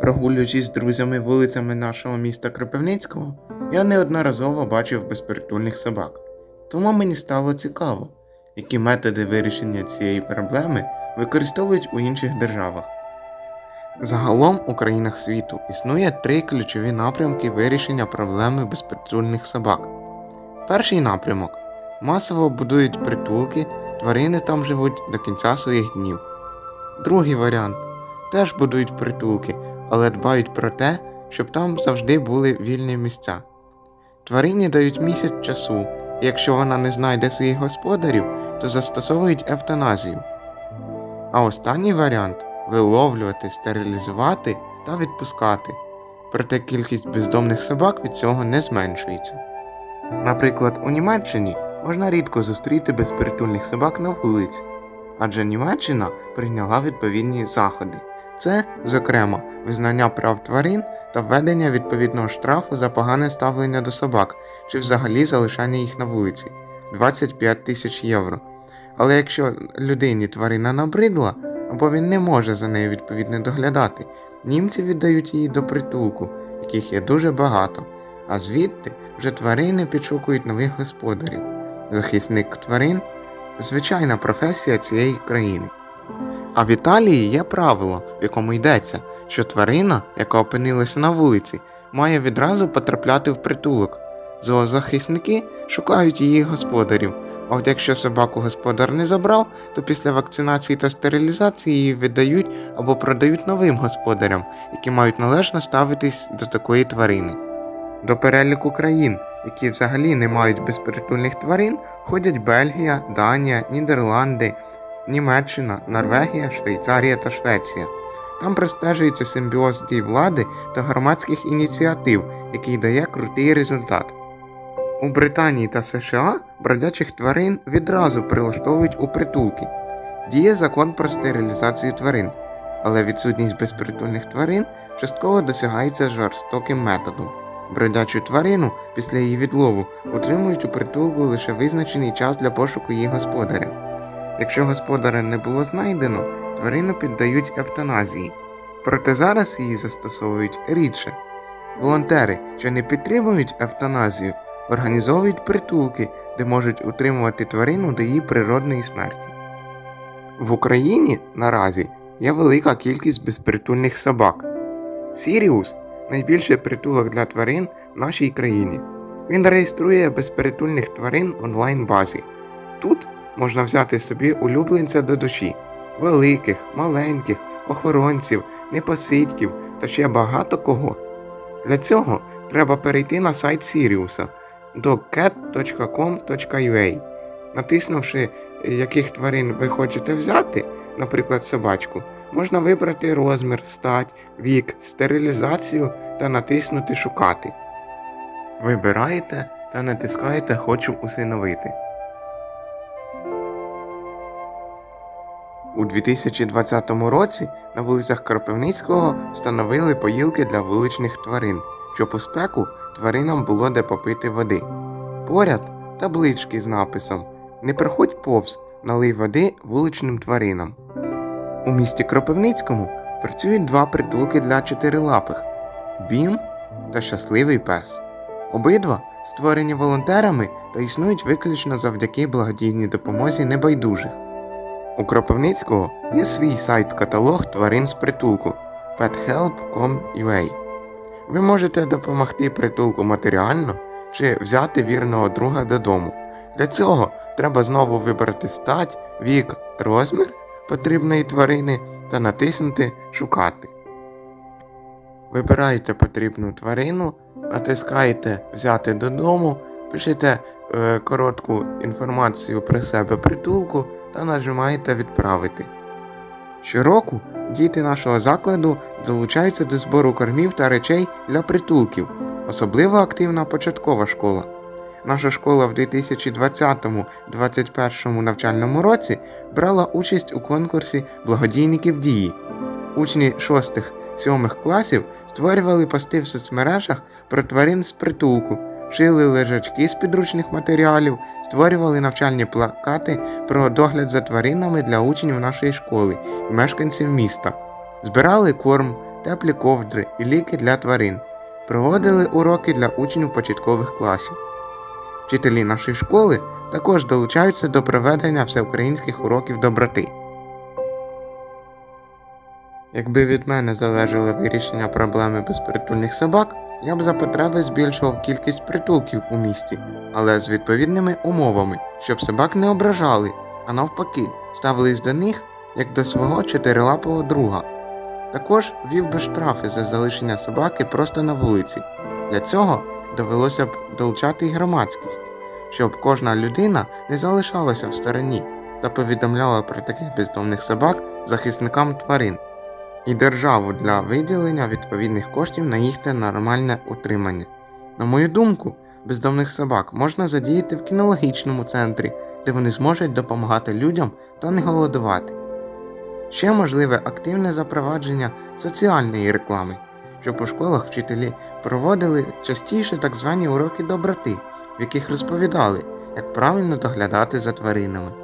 Прогулюючись з друзями вулицями нашого міста Кропивницького, я неодноразово бачив безпритульних собак. Тому мені стало цікаво, які методи вирішення цієї проблеми використовують у інших державах. Загалом у країнах світу існує три ключові напрямки вирішення проблеми безпритульних собак. Перший напрямок масово будують притулки, тварини там живуть до кінця своїх днів. Другий варіант теж будують притулки, але дбають про те, щоб там завжди були вільні місця. Тварині дають місяць часу, і якщо вона не знайде своїх господарів, то застосовують евтаназію. А останній варіант виловлювати, стерилізувати та відпускати. Проте кількість бездомних собак від цього не зменшується. Наприклад, у Німеччині можна рідко зустріти безпритульних собак на вулиці, адже Німеччина прийняла відповідні заходи. Це, зокрема, визнання прав тварин та введення відповідного штрафу за погане ставлення до собак чи взагалі залишання їх на вулиці 25 тисяч євро. Але якщо людині тварина набридла, або він не може за нею відповідно доглядати, німці віддають її до притулку, яких є дуже багато, а звідти вже тварини підшукують нових господарів. Захисник тварин звичайна професія цієї країни. А в Італії є правило, в якому йдеться, що тварина, яка опинилася на вулиці, має відразу потрапляти в притулок. Зоозахисники шукають її господарів, а от якщо собаку господар не забрав, то після вакцинації та стерилізації її віддають або продають новим господарям, які мають належно ставитись до такої тварини. До переліку країн, які взагалі не мають безпритульних тварин, входять Бельгія, Данія, Нідерланди, Німеччина, Норвегія, Швейцарія та Швеція. Там простежується симбіоз дій влади та громадських ініціатив, який дає крутий результат. У Британії та США бродячих тварин відразу прилаштовують у притулки. Діє закон про стерилізацію тварин, але відсутність безпритульних тварин частково досягається жорстоким методом. Бродячу тварину після її відлову утримують у притулку лише визначений час для пошуку її господаря. Якщо господаря не було знайдено, тварину піддають евтаназії. Проте зараз її застосовують рідше. Волонтери, що не підтримують евтаназію, організовують притулки, де можуть утримувати тварину до її природної смерті. В Україні наразі є велика кількість безпритульних собак. Сіріус найбільший притулок для тварин в нашій країні. Він реєструє безпритульних тварин в онлайн-базі. Тут можна взяти собі улюбленця до душі, великих, маленьких, охоронців, непосидьків та ще багато кого. Для цього треба перейти на сайт Сіріуса dogcat.com.ua. Натиснувши, яких тварин ви хочете взяти, наприклад, собачку, можна вибрати розмір, стать, вік, стерилізацію та натиснути Шукати. Вибираєте та натискаєте Хочу усиновити. У 2020 році на вулицях Кропивницького встановили поїлки для вуличних тварин, щоб у спеку тваринам було де попити води. Поряд таблички з написом Не приходь повз, налий води вуличним тваринам. У місті Кропивницькому працюють два притулки для чотирилапих Бім та Щасливий пес. Обидва створені волонтерами та існують виключно завдяки благодійній допомозі небайдужих. У Кропивницького є свій сайт-каталог тварин з притулку pethelp.com.ua. Ви можете допомогти притулку матеріально чи взяти вірного друга додому. Для цього треба знову вибрати стать, вік, розмір потрібної тварини та натиснути Шукати. Вибираєте потрібну тварину, натискаєте Взяти додому, пишете е, коротку інформацію про себе притулку та нажимаєте Відправити. Щороку діти нашого закладу долучаються до збору кормів та речей для притулків, особливо активна початкова школа. Наша школа в 2020-2021 навчальному році брала участь у конкурсі благодійників дії. Учні 6-7 класів створювали пости в соцмережах про тварин з притулку, шили лежачки з підручних матеріалів, створювали навчальні плакати про догляд за тваринами для учнів нашої школи і мешканців міста, збирали корм, теплі ковдри і ліки для тварин, проводили уроки для учнів початкових класів. Вчителі нашої школи також долучаються до проведення всеукраїнських уроків доброти. Якби від мене залежало вирішення проблеми безпритульних собак, я б за потреби збільшував кількість притулків у місті, але з відповідними умовами, щоб собак не ображали, а навпаки, ставились до них як до свого чотирилапого друга. Також вів би штрафи за залишення собаки просто на вулиці. Для цього довелося б долучати й громадськість, щоб кожна людина не залишалася в стороні та повідомляла про таких бездомних собак захисникам тварин і державу для виділення відповідних коштів на їхнє нормальне утримання. На мою думку, бездомних собак можна задіяти в кінологічному центрі, де вони зможуть допомагати людям та не голодувати. Ще можливе активне запровадження соціальної реклами, щоб по школах вчителі проводили частіше так звані уроки доброти, в яких розповідали, як правильно доглядати за тваринами.